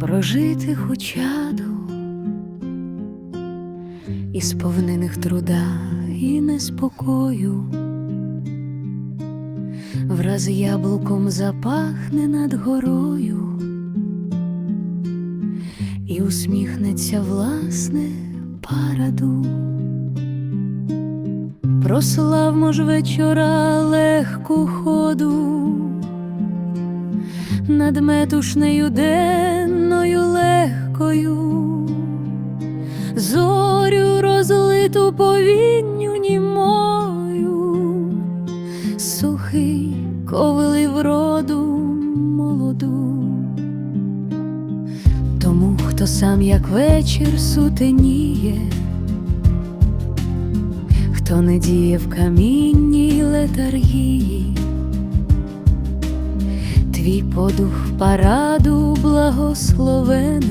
прожитих учаду, і сповнених труда і неспокою, враз яблуком запахне над горою, і усміхнеться власне параду. Прославмо ж вечора легку ходу над метушнею денною легкою, зорю розлиту повінню німою, сухий ковили вроду молоду, тому, хто сам як вечір сутеніє, хто не діє в камінній летаргії. Твій подух параду благословенен,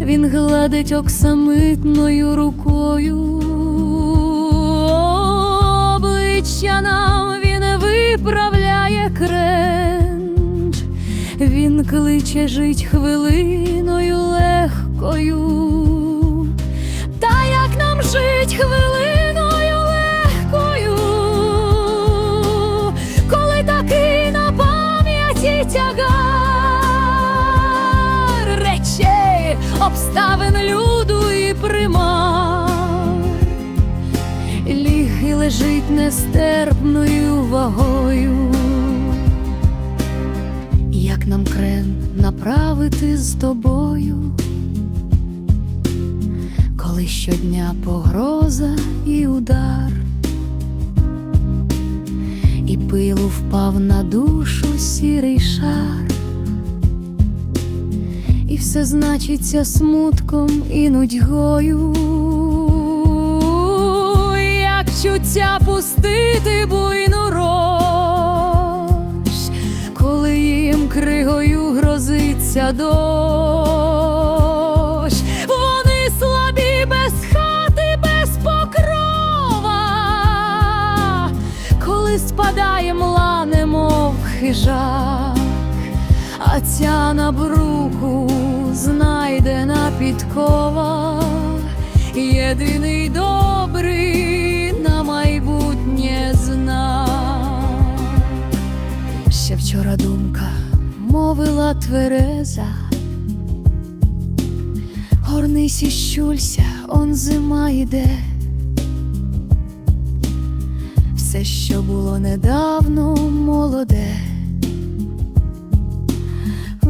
він гладить оксамитною рукою, обличчя нам він виправляє кренч, він кличе жить хвилиною обставин люду і примар, ліги лежить нестерпною вагою. Як нам крен направити з тобою? коли щодня погроза і удар, і пилу впав на душу сірий шар, і все значиться смутком і нудьгою, як чуття пустити буйну рощ, коли їм кригою грозиться дощ. Вони слабі без хати, без покрова, коли спадає мла, немов хижак, а ця на бруху знайдена підкова, єдиний добрий на майбутнє знак. Ще вчора думка мовила твереза. Горнись і щулься, он зима йде. Все, що було недавно молоде,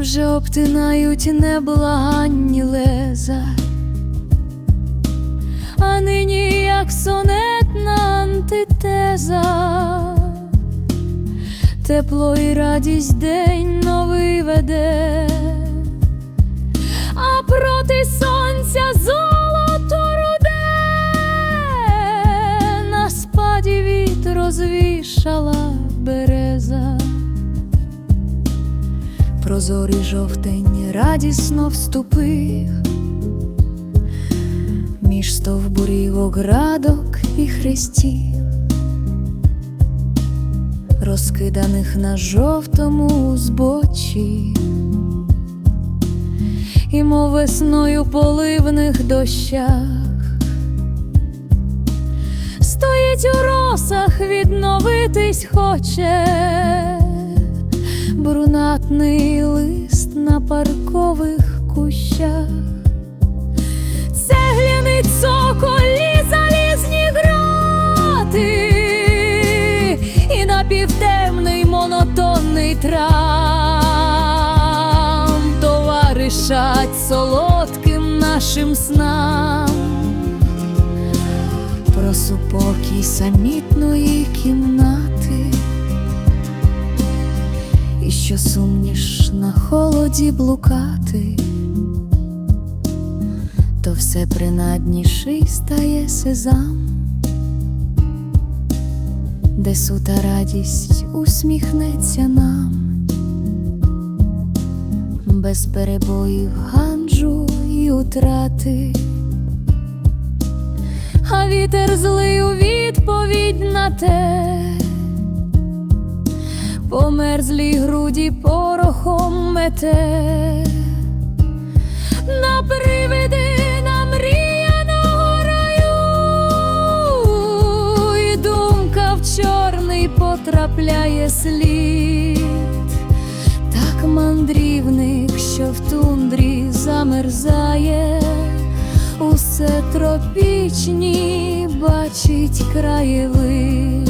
вже обтинають неблаганні леза, а нині як сонетна антитеза, тепло і радість день новий веде. А проти сонця золото руде, на спаді віт розвішала береза, прозорий жовтень радісно вступив. Між стовбурів оградок і хрестів, розкиданих на жовтому збочі і мов весною поливних дощах, стоїть у росах, відновитись хоче, брунатний лист на паркових кущах, цегляний цоколі залізні грати, і напівтемний монотонний трам товаришать солодким нашим снам. Про супокій самітної кімнати, що сумніш на холоді блукати, то все принадніший стає сезам, де сута радість усміхнеться нам. Без перебоїв ганджу і утрати, а вітер злий у відповідь на те, померзлі груді порохом мете, на привиди намріяного раю, і думка в чорний потрапляє слід, так мандрівник, що в тундрі замерзає, усе тропічні бачить краєвид.